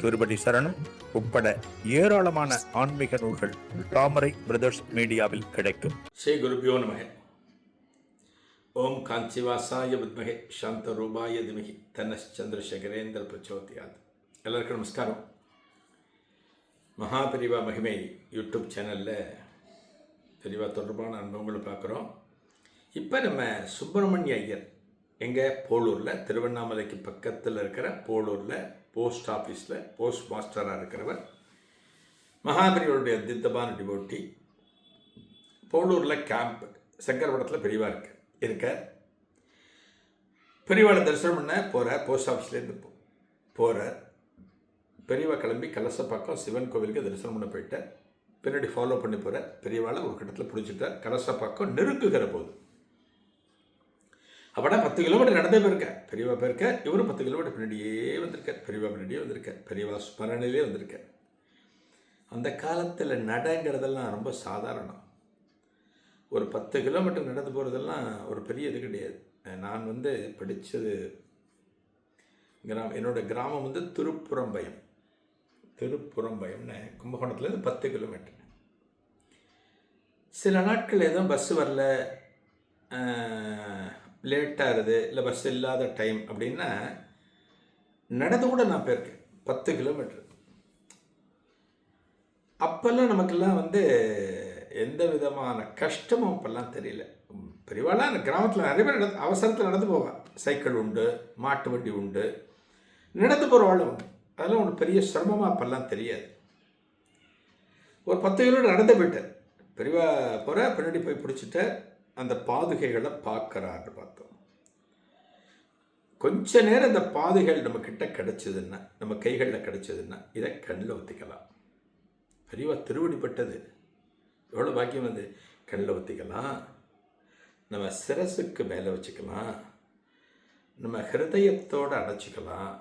திருபடி சரணம் உட்பட ஏராளமான ஆன்மீக நூல்கள் தாமரை பிரதர்ஸ் மீடியாவில் கிடைக்கும். ஸ்ரீ குருபியோ நமக. ஓம் காஞ்சிவாசாய வித்மகே சாந்த ரூபாய திமகி தன்னஸ் சந்திரசேகரேந்திர பிரச்சோதியாத். எல்லாருக்கும் நமஸ்காரம். மகாபிரிவா மகிமை யூடியூப் சேனலில் பெரிவா தொடர்பான அனுபவங்களை பார்க்குறோம். இப்போ நம்ம சுப்பிரமணிய ஐயர் எங்கே? போலூரில். திருவண்ணாமலைக்கு பக்கத்தில் இருக்கிற போலூரில் போஸ்ட் ஆஃபீஸில் போஸ்ட் மாஸ்டராக இருக்கிறவர் மகாபெரிவருடைய தித்தமான டிவோட்டி போலூரில் கேம்ப் சங்கரபடத்தில் பெரியவா இருக்கு இருக்க பெரியவாளை தரிசனம் பண்ண போகிறார் போஸ்ட் ஆஃபீஸ்லேருந்து போகிறார் பெரியவா கிளம்பி கலசப்பாக்கம் சிவன் கோவிலுக்கு தரிசனம் பண்ண போயிட்டார். பின்னாடி ஃபாலோ பண்ணி போகிறார் பெரியவாளை ஒரு கட்டத்தில் பிடிச்சிட்டார். கலசப்பாக்கம் நெருக்குகிற போது அப்படின்னா பத்து கிலோமீட்டர் நடந்தே போயிருக்க. பெரியவா போயிருக்க இவரும் பத்து கிலோமீட்டர் பின்னாடியே வந்திருக்கார் பெரியவா பின்னாடியே வந்திருக்கார் பெரியவா ஸ்மரணிலே வந்திருக்கார் அந்த காலத்தில் நடங்கிறதெல்லாம் ரொம்ப சாதாரணம். ஒரு பத்து கிலோமீட்டர் நடந்து போகிறதெல்லாம் ஒரு பெரிய இது கிடையாது. நான் வந்து படித்தது கிராமம் என்னோட கிராமம் வந்து திருப்புறம்பயம். திருப்புறம்பயம்னு கும்பகோணத்துலேருந்து பத்து கிலோமீட்டர். சில நாட்கள் எதுவும் பஸ்ஸு வரல. லேட்டாக இருது இல்லை பஸ் இல்லாத டைம் அப்படின்னா நடந்து கூட நான் போயிருக்கேன். பத்து கிலோமீட்டர் அப்போல்லாம் நமக்கெல்லாம் வந்து எந்த விதமான கஷ்டமும் அப்போல்லாம் தெரியல. பெரியவாலாம் அந்த கிராமத்தில் நிறைய பேர் நடந்து அவசரத்தில் நடந்து போவான் சைக்கிள் உண்டு மாட்டு வண்டி உண்டு. நடந்து போகிறவாளும் உண்டு. அதெல்லாம் ஒன்று பெரிய சிரமமாக அப்போல்லாம் தெரியாது. ஒரு பத்து கிலோமீட்டர் நடந்து போயிட்டேன். பெரியவா போகிற பின்னாடி போய் பிடிச்சிட்டேன். அந்த பாதுகைகளை பார்க்குறாரு பார்த்தோம். கொஞ்ச நேரம் இந்த பாதுகைகள் நம்ம கிட்ட கிடைச்சதுன்னா நம்ம கைகளில் கிடைச்சதுன்னா இதை கண்ணில் ஊற்றிக்கலாம் பெரியவா திருவடிப்பட்டது. எவ்வளோ பாக்கியம் வந்து கண்ணில் ஊற்றிக்கலாம் நம்ம சிரசுக்கு மேலே வச்சுக்கலாம். நம்ம ஹிருதயத்தோடு அடைச்சிக்கலாம்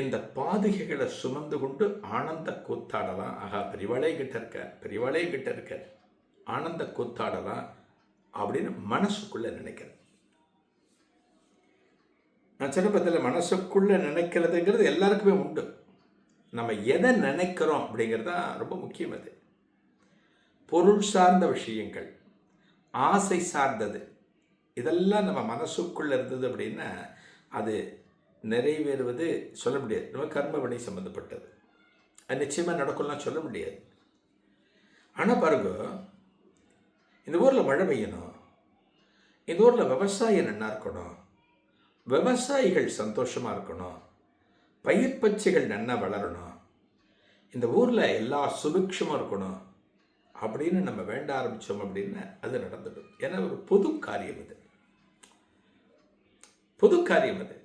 இந்த பாதுகைகளை சுமந்து கொண்டு ஆனந்த கூத்தாடலாம். ஆகா பெரியவாளே கிட்ட இருக்க பெரியவாளே கிட்ட இருக்க. ஆனந்த கூத்தாடலாம் அப்படின்னு மனசுக்குள்ளே நினைக்கிறேன் நான் சின்னப்பத்தில் மனசுக்குள்ளே நினைக்கிறதுங்கிறது எல்லாருக்குமே உண்டு. நம்ம எதை நினைக்கிறோம் அப்படிங்கிறது தான் ரொம்ப முக்கியம் அது. பொருள் சார்ந்த விஷயங்கள் ஆசை சார்ந்தது இதெல்லாம் நம்ம மனசுக்குள்ளே இருந்தது அப்படின்னா அது நிறைவேறுவது சொல்ல முடியாது. நம்ம கர்ம வினை சம்மந்தப்பட்டது அது நிச்சயமாக நடக்கும்லாம் சொல்ல முடியாது. ஆனால் பாருங்க இந்த ஊரில் மழை பெய்யணும். இந்த ஊரில் விவசாயம் நல்லா இருக்கணும். விவசாயிகள் சந்தோஷமாக இருக்கணும். பயிர் பச்சைகள் நல்லா வளரணும். இந்த ஊரில் எல்லா சுபிக்ஷமும் இருக்கணும். அப்படின்னு நம்ம வேண்ட ஆரம்பித்தோம் அப்படின்னா அது நடந்துடும். ஏன்னா ஒரு பொது காரியம் அது. பொது காரியம் அது.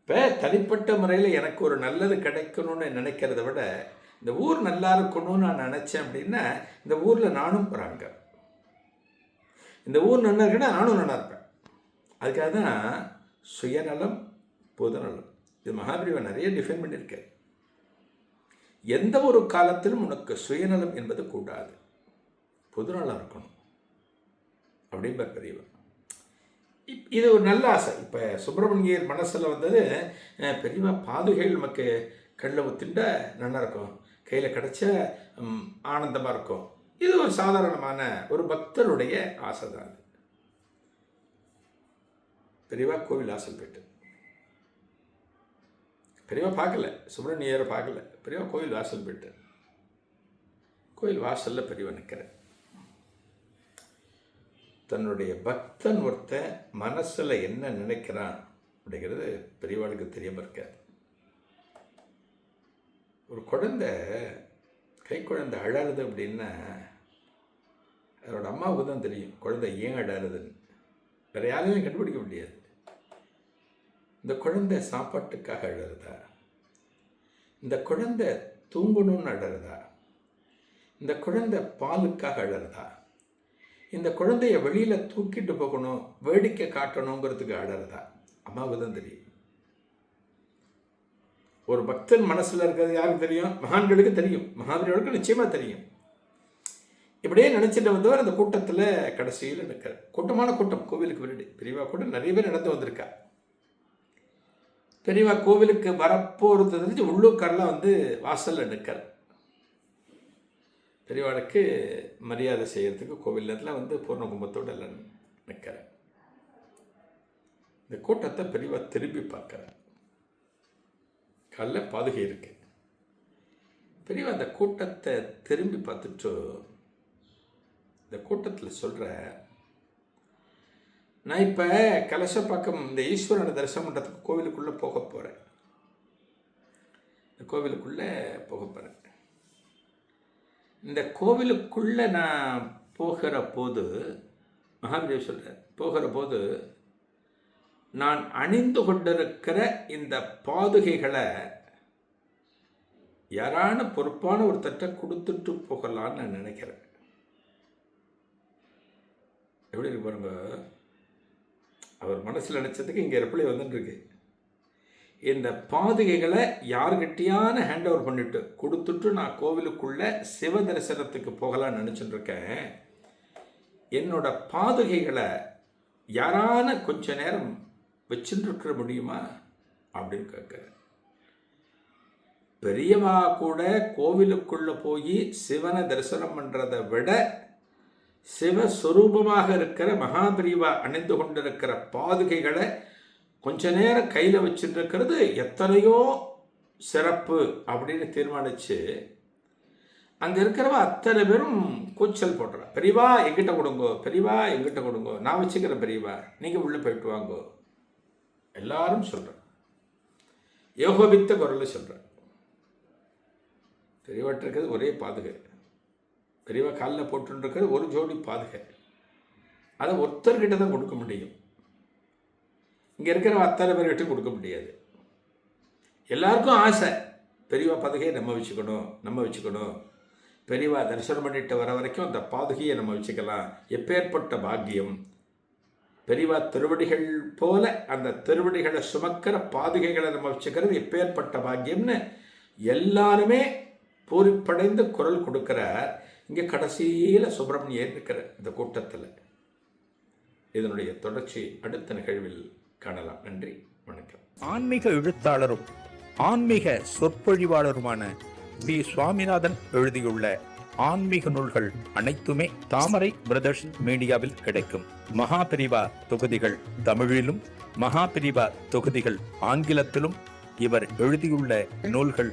இப்போ தனிப்பட்ட முறையில் எனக்கு ஒரு நல்லது கிடைக்கணும்னு நினைக்கிறத விட இந்த ஊர் நல்லா இருக்கணும்னு நான் நினச்சேன் அப்படின்னா இந்த ஊரில் நானும் போகிறாங்க இந்த ஊர் நல்லா இருக்குன்னா நானும் நல்லா இருப்பேன். அதுக்காக தான் சுயநலம் பொதுநலம் இது மகாபிரிவா நிறைய டிஃபைன் பண்ணியிருக்கேன் எந்த ஒரு காலத்திலும் உனக்கு சுயநலம் என்பது கூடாது. பொதுநலம் இருக்கணும். அப்படிம்பார் பெரியவர். இப் இது ஒரு நல்ல ஆசை. இப்போ சுப்பிரமணியர் மனசில் வந்தது பெரியவா பாதுகைகள் நமக்கு கண்ணில் ஊத்திண்டா நல்லா இருக்கும். கையில் கிடச்ச ஆனந்தமாக இருக்கும். இது ஒரு சாதாரணமான ஒரு பக்தருடைய ஆசை தான் அது. பெரியவா கோவில் ஆசல்பேட்டு பெரியவா பார்க்கல சுப்பிரமணியரை பார்க்கல. பெரியவா கோவில் வாசல் போயிட்டு கோயில் வாசலில் பெரியவா நிற்கிறேன் தன்னுடைய பக்தன் ஒருத்தன் மனசில் என்ன நினைக்கிறான் அப்படிங்கிறது பெரியவாளுக்கு தெரியாமல் இருக்காது ஒரு குழந்தை கை குழந்தை அழறது அப்படின்னா அதோட அம்மாவுக்கு தான் தெரியும். குழந்தை ஏன் அழறதுன்னு வேறு யாரையும் கண்டுபிடிக்க முடியாது. இந்த குழந்தை சாப்பாட்டுக்காக அழறதா? இந்த குழந்தை தூங்கணும்னு அழறதா? இந்த குழந்தை பாலுக்காக அழறதா? இந்த குழந்தைய வெளியில் தூக்கிட்டு போகணும் வேடிக்கை காட்டணுங்கிறதுக்கு அழறதா? அம்மாவுக்கு தான் தெரியும். ஒரு பக்தன் மனசில் இருக்கிறது யாருக்கு தெரியும்? மகான்களுக்கு தெரியும். மகாவீரர்களுக்கு நிச்சயமாக தெரியும். இப்படியே நினச்சிட்டு வந்தவர் அந்த கூட்டத்தில் கடைசியில் நிற்கிறார். கூட்டமான கூட்டம் கோவிலுக்கு முன்னாடி பெரியவா கூட நிறைய பேர் நடந்து வந்திருக்கா. பெரியவா கோவிலுக்கு வரப்போகிறது தெரிஞ்சு உள்ளூர்காரெலாம் வந்து வாசலில் நிற்கிறார். பெரியவாளுக்கு மரியாதை செய்கிறதுக்கு கோவில் நேரத்தில் வந்து பூர்ண கும்பத்தோடு எல்லாம் நிற்கிறார். இந்த கூட்டத்தை பெரியவா திரும்பி பார்க்குறார். காலைல பாதுகை இருக்கு. பெரியவா அந்த கூட்டத்தை திரும்பி பார்த்துட்டு இந்த கூட்டத்தில் சொல்கிற நான் இப்போ கலசப்பாக்கம் இந்த ஈஸ்வரனை தரிசனம் பண்ணுறதுக்கு கோவிலுக்குள்ளே போக போகிறேன் இந்த கோவிலுக்குள்ளே போக போகிறேன் இந்த கோவிலுக்குள்ளே நான் போகிற போது மகாவீர் சொல்கிறார் போகிற போது நான் அணிந்து கொண்டிருக்கிற இந்த பாதுகைகளை யாரான பொறுப்பான ஒரு தட்டை கொடுத்துட்டு போகலான்னு நான் நினைக்கிறேன். எப்படி இருக்கு பாருங்க? அவர் மனசில் நினச்சதுக்கு இங்கே ரிப்ளை வந்துட்டுருக்கு இந்த பாதுகைகளை யார்கிட்டையான ஹேண்ட் ஓவர் பண்ணிட்டு கொடுத்துட்டு நான் கோவிலுக்குள்ள சிவ தரிசனத்துக்கு போகலான்னு நினச்சிட்டு இருக்கேன். என்னோட பாதுகைகளை யாரான கொஞ்ச நேரம் வச்சுட்டு முடியுமா? அப்படின்னு கேட்குறேன் பெரியவா கூட கோவிலுக்குள்ளே போய் சிவனை தரிசனம் பண்ணுறதை விட சிவஸ்வரூபமாக இருக்கிற மகாபிரிவா அணிந்து கொண்டிருக்கிற பாதுகைகளை கொஞ்ச நேரம் கையில் வச்சுருக்கிறது எத்தனையோ சிறப்பு அப்படின்னு தீர்மானிச்சு அங்கே இருக்கிறவ அத்தனை பேரும் கூச்சல் போடுறா பெரியவா எங்கிட்ட கொடுங்கோ பெரியவா எங்கிட்ட கொடுங்கோ நான் வச்சுக்கிறேன் பெரியவா நீங்கள் உள்ளே போயிட்டு வாங்கோ. எல்லாரும் சொல்கிறேன் யோகபித்த குரலில் சொல்கிறேன் பெரியவாட்டிருக்கிறது ஒரே பாதுகாப்பு பெரியவா காலில் போட்டுருக்கிறது ஒரு ஜோடி பாதுகை. அதை ஒருத்தர்கிட்ட தான் கொடுக்க முடியும். இங்கே இருக்கிற அத்தனை பேர்கிட்ட கொடுக்க முடியாது. எல்லாருக்கும் ஆசை. பெரியவா பாதுகையை நம்ம வச்சுக்கணும் நம்ம வச்சுக்கணும். பெரியவா தரிசனம் பண்ணிட்டு வர வரைக்கும் அந்த பாதுகையை நம்ம வச்சுக்கலாம். எப்பேற்பட்ட பாக்கியம்? பெரியவா திருவடிகள் போல அந்த திருவடிகளை சுமக்கிற பாதுகைகளை நம்ம வச்சுக்கிறது எப்பேற்பட்ட பாக்கியம்னு எல்லாருமே பூரிப்படைந்து குரல் கொடுக்கிறார். இங்கே கடைசியில் சுப்பிரமணியன் இருக்கிற இந்த கூட்டத்தில். இதனுடைய தொடர்ச்சி அடுத்த நிகழ்வில் காணலாம். நன்றி. வணக்கம். ஆன்மீக எழுத்தாளரும் ஆன்மீக சொற்பொழிவாளருமான பி சுவாமிநாதன் எழுதியுள்ள ஆன்மீக நூல்கள் அனைத்துமே தாமரை பிரதர்ஸ் மீடியாவில் கிடைக்கும். மகாபிரிவா தொகுதிகள் தமிழிலும் மகாபிரிவா தொகுதிகள் ஆங்கிலத்திலும் இவர் எழுதியுள்ள நூல்கள்